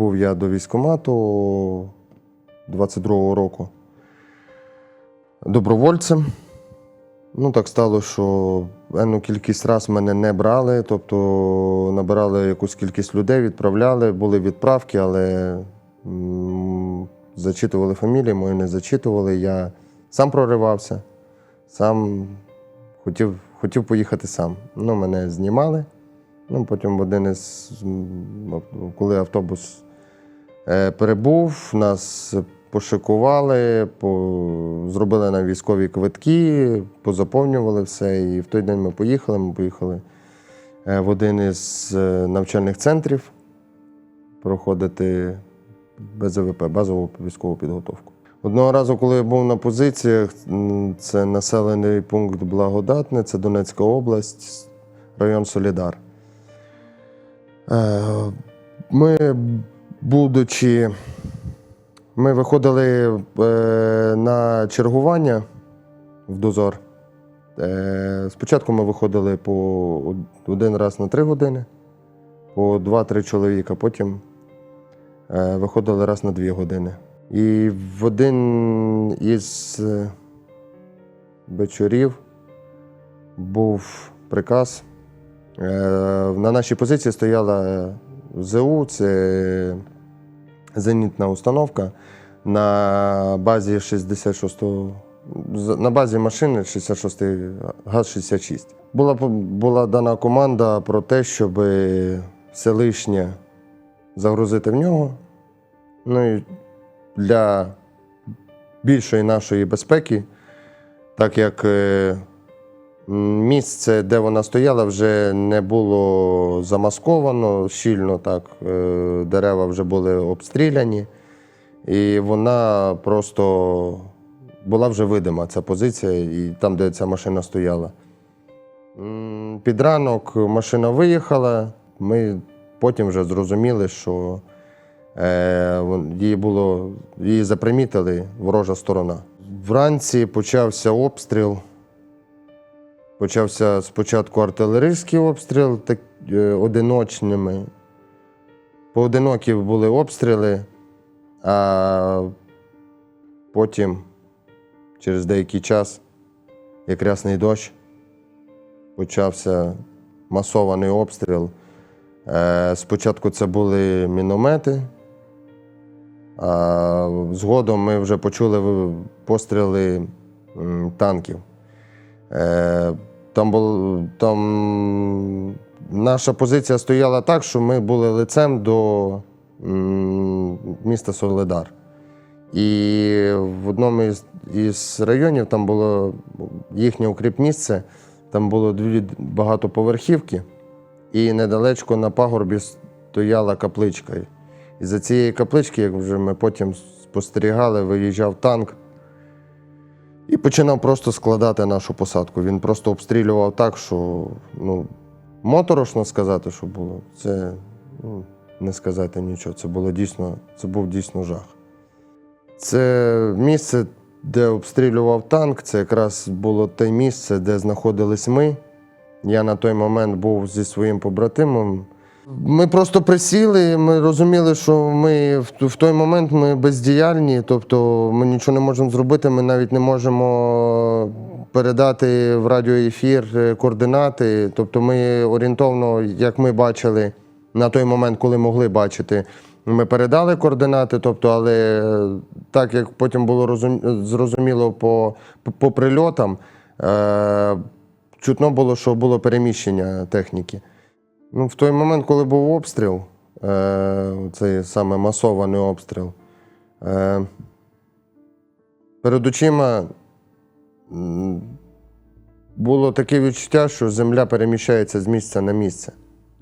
прибув я до військкомату 22-го року добровольцем. Ну, так стало, що енну кількість раз мене не брали, тобто набирали якусь кількість людей, відправляли, були відправки, але зачитували фамілії, мої не зачитували. Я сам проривався, сам хотів, хотів поїхати сам. Ну, мене знімали. Ну, потім один із, коли автобус перебув, нас пошикували, по, зробили нам військові квитки, позаповнювали все. І в той день ми поїхали. Ми поїхали е, в один із е, навчальних центрів проходити БЗВП, базову військову підготовку. Одного разу, коли я був на позиціях, це населений пункт Благодатне, це Донецька область, район Солідар. Е, Ми, будучи, ми виходили е, на чергування в дозор. Е, Спочатку ми виходили по один раз на три години, по два-три чоловіка, потім е, виходили раз на дві години. І в один із е, вечорів був приказ. Е, На нашій позиції стояла ЗУ, це зенітна установка на базі 66-го, на базі машини 66-й ГАЗ-66. Була, була дана команда про те, щоб все лишнє загрузити в нього. Ну і для більшої нашої безпеки, так як е, місце, де вона стояла, вже не було замасковано щільно, так, е, дерева вже були обстріляні, і вона просто була вже видима, ця позиція, і там, де ця машина стояла. Під ранок машина виїхала. Ми потім вже зрозуміли, що е, її було, її запримітили ворожа сторона. Вранці почався обстріл. Почався спочатку артилерійський обстріл так, е, одиночними. Поодинокі були обстріли, а потім, через деякий час, як рясний дощ, почався масований обстріл. Е, Спочатку це були міномети, а згодом ми вже почули постріли танків. Там, бул, там наша позиція стояла так, що ми були лицем до міста Соледар. І в одному із, із районів там було їхнє укріпмісце, там було дві багатоповерхівки, і недалечко на пагорбі стояла капличка. І за цієї каплички, як вже ми потім спостерігали, виїжджав танк і починав просто складати нашу посадку. Він просто обстрілював так, що ну, моторошно сказати, що було. Це ну, не сказати нічого. Це було дійсно, це був дійсно жах. Це місце, де обстрілював танк, це якраз було те місце, де знаходились ми. Я на той момент був зі своїм побратимом. Ми просто присіли, ми розуміли, що ми в, той момент ми бездіяльні, тобто ми нічого не можемо зробити, ми навіть не можемо передати в радіоефір е, координати. Тобто ми орієнтовно, як ми бачили на той момент, коли могли бачити, ми передали координати, тобто, але е, так як потім було розум... зрозуміло по, по прильотам, е... чутно було, що було переміщення техніки. Ну, в той момент, коли був обстріл, е, цей саме масований обстріл, е, перед очима було таке відчуття, що земля переміщається з місця на місце.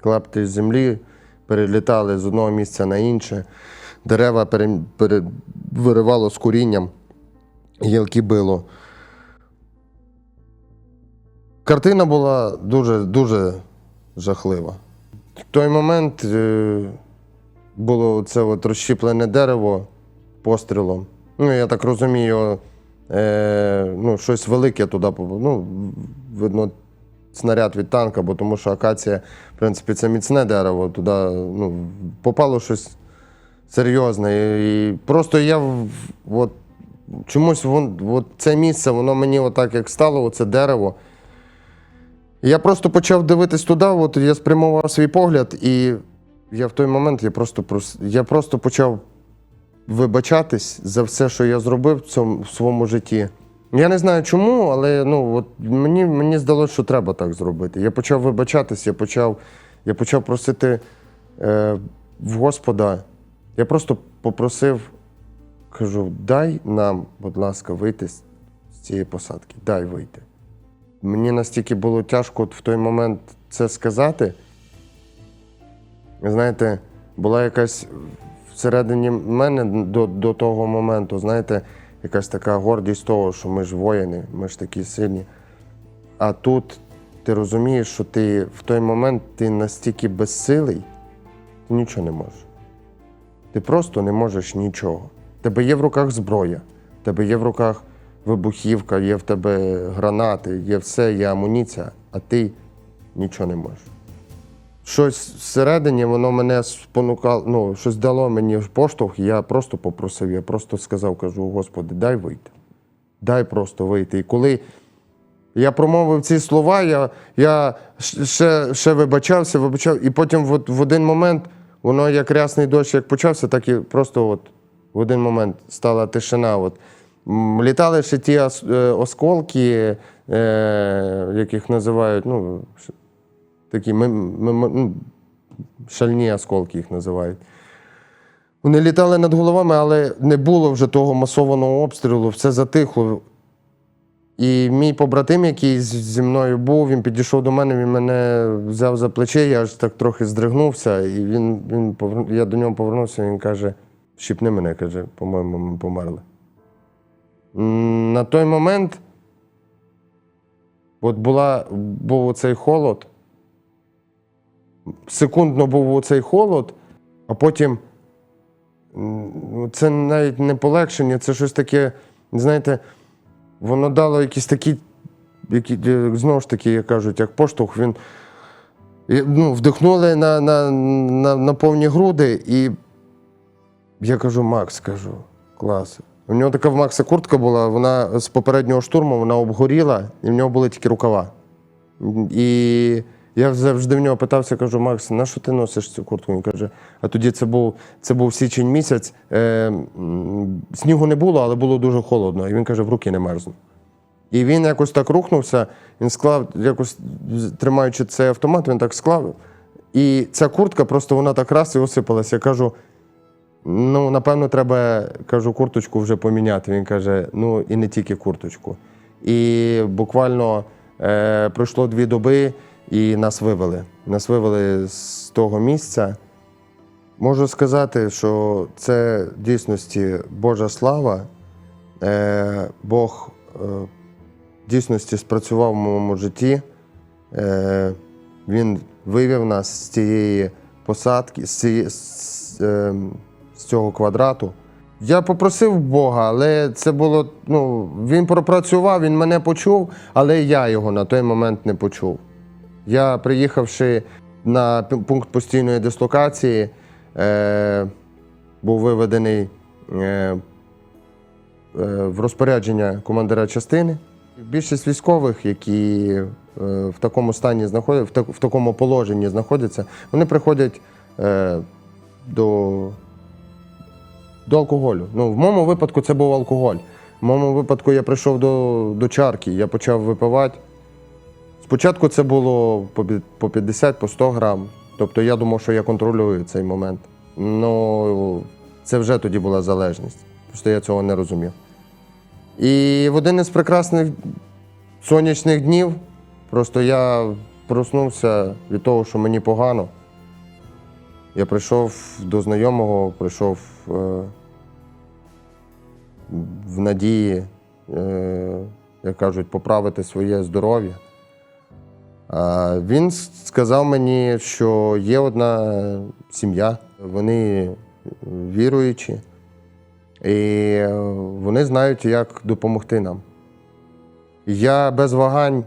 Клапті землі перелітали з одного місця на інше, дерева пере, пере, виривало з корінням, гілки било. Картина була дуже, дуже жахлива. В той момент е, було це от розщіплене дерево пострілом. Ну, я так розумію, е, ну, щось велике туди. Ну, видно, снаряд від танка, бо тому що акація, в принципі, це міцне дерево. Туди ну, попало щось серйозна. І, і просто я от, чомусь вон, от це місце, воно мені отак як стало, оце дерево. Я просто почав дивитись туди, от я спрямував свій погляд, і я в той момент я просто, прос- я просто почав вибачатись за все, що я зробив в цьому в своєму житті. Я не знаю чому, але ну, от мені, мені здалося, що треба так зробити. Я почав вибачатись, я почав, я почав просити е, в Господа. Я просто попросив, кажу, дай нам, будь ласка, вийти з цієї посадки. Дай вийти. Мені настільки було тяжко от в той момент це сказати. Знаєте, була якась всередині мене до, до того моменту, знаєте, якась така гордість того, що ми ж воїни, ми ж такі сильні. А тут ти розумієш, що ти в той момент ти настільки безсилий, ти нічого не можеш. Ти просто не можеш нічого. Тебе є в руках зброя, тебе є в руках вибухівка, є в тебе гранати, є все, є амуніція, а ти нічого не можеш. Щось всередині воно мене спонукало, ну, щось дало мені поштовх, і я просто попросив, я просто сказав, кажу, Господи, дай вийти. Дай просто вийти. І коли я промовив ці слова, я, я ще, ще вибачався, вибачав, і потім от, в один момент воно як рясний дощ, як почався, так і просто от в один момент стала тишина. От. Літали ще ті е, осколки, е, яких називають, ну, такі ну, шальні осколки їх називають. Вони літали над головами, але не було вже того масованого обстрілу, все затихло. І мій побратим, який зі мною був, він підійшов до мене, він мене взяв за плече, я аж так трохи здригнувся, і він, він я до нього повернувся, він каже: щіпни мене, каже, по-моєму, ми померли. На той момент от була, був оцей холод. Секундно був оцей холод, а потім це навіть не полегшення, це щось таке, знаєте, воно дало якісь такі, які, е, знову ж таки, як кажуть, як поштовх, він ну, вдихнули на, на, на, на повні груди, і я кажу, Макс, кажу, клас. У нього така в Макса куртка була, вона з попереднього штурму вона обгоріла, і в нього були тільки рукава. І я завжди в нього питався, кажу, Макс, на що ти носиш цю куртку? Він каже, а тоді це був, це був січень місяць, е, снігу не було, але було дуже холодно. І він каже, в руки не мерзну. І він якось так рухнувся, він склав, якось тримаючи цей автомат, він так склав. І ця куртка просто вона так раз і осипалася. Я кажу, ну, напевно, треба кажу, курточку вже поміняти. Він каже, ну і не тільки курточку. І буквально е, пройшло дві доби, і нас вивели. Нас вивели з того місця. Можу сказати, що це в дійсності Божа слава. Е, Бог е, в дійсності спрацював в моєму житті. Е, Він вивів нас з цієї посадки, з, цієї, з, е, з цього квадрату. Я попросив Бога, але це було. Ну, він пропрацював, він мене почув, але я його на той момент не почув. Я, приїхавши на пункт постійної дислокації, е, був виведений е, е, в розпорядження командира частини. Більшість військових, які е, в такому стані знаходяться, в, так- в такому положенні знаходяться, вони приходять е, до, до алкоголю. Ну, в моєму випадку це був алкоголь. В моєму випадку я прийшов до, до чарки, я почав випивати. Спочатку це було по по 50, по 100 грам. Тобто я думав, що я контролюю цей момент. Ну, це вже тоді була залежність. Просто я цього не розумів. І в один із прекрасних сонячних днів просто я проснувся від того, що мені погано. Я прийшов до знайомого, прийшов е, в надії, е, як кажуть, поправити своє здоров'я. А він сказав мені, що є одна сім'я, вони віруючі, і вони знають, як допомогти нам. Я без вагань,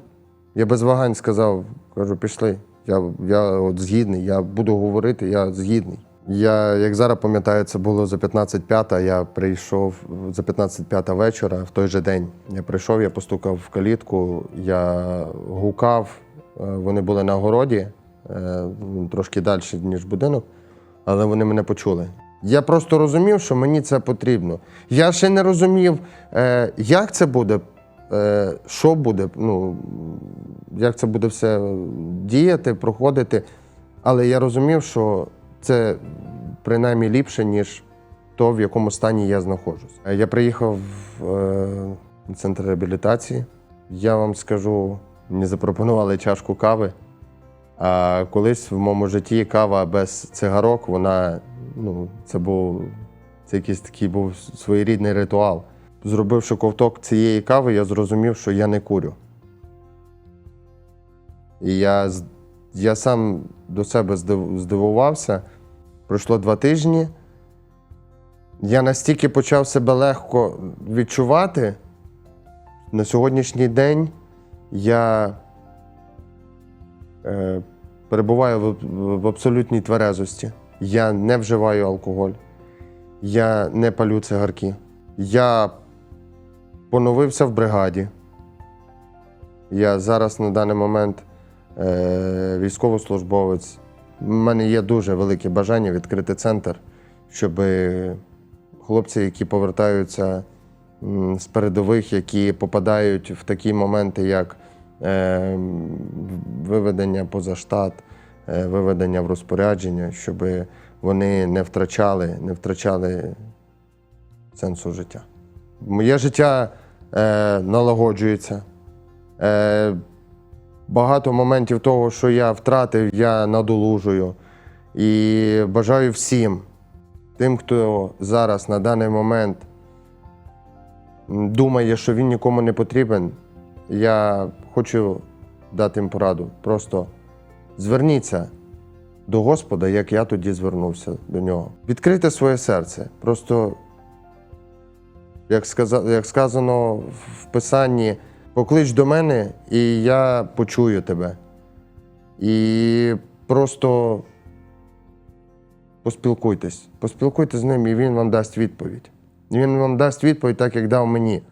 я без вагань сказав, кажу, пішли. Я, я от згідний, я буду говорити, я згідний. Я, як зараз пам'ятаю, це було за 15.05, я прийшов за 15.05 вечора, в той же день. Я прийшов, я постукав в калітку, я гукав, е, вони були на городі, е, трошки далі, ніж будинок, але вони мене почули. Я просто розумів, що мені це потрібно. Я ще не розумів, е, як це буде, що буде, ну, як це буде все діяти, проходити. Але я розумів, що це принаймні ліпше, ніж то, в якому стані я знаходжусь. Е, Я приїхав в е, центр реабілітації. Я вам скажу, мені запропонували чашку кави. А колись в моєму житті кава без цигарок, вона ну, це був це якийсь такий був своєрідний ритуал. Зробивши ковток цієї кави, я зрозумів, що я не курю. І я, я сам до себе здивувався. Пройшло два тижні. Я настільки почав себе легко відчувати. На сьогоднішній день я е, перебуваю в, в абсолютній тверезості. Я не вживаю алкоголь, я не палю цигарки. Я поновився в бригаді. Я зараз на даний момент е, військовослужбовець. У мене є дуже велике бажання відкрити центр, щоб хлопці, які повертаються з передових, які попадають в такі моменти, як е, виведення поза штат, е, виведення в розпорядження, щоб вони не втрачали, не втрачали сенсу життя. Моє життя е, налагоджується. Е, багато моментів того, що я втратив, я надолужую. І бажаю всім, тим, хто зараз на даний момент думає, що він нікому не потрібен, я хочу дати їм пораду. Просто зверніться до Господа, як я тоді звернувся до нього. Відкрийте своє серце. Просто, як, сказа- як сказано в Писанні, поклич до мене, і я почую тебе. І просто поспілкуйтесь. Поспілкуйтесь з ним, і він вам дасть відповідь. Він вам дасть відповідь, так як дав мені.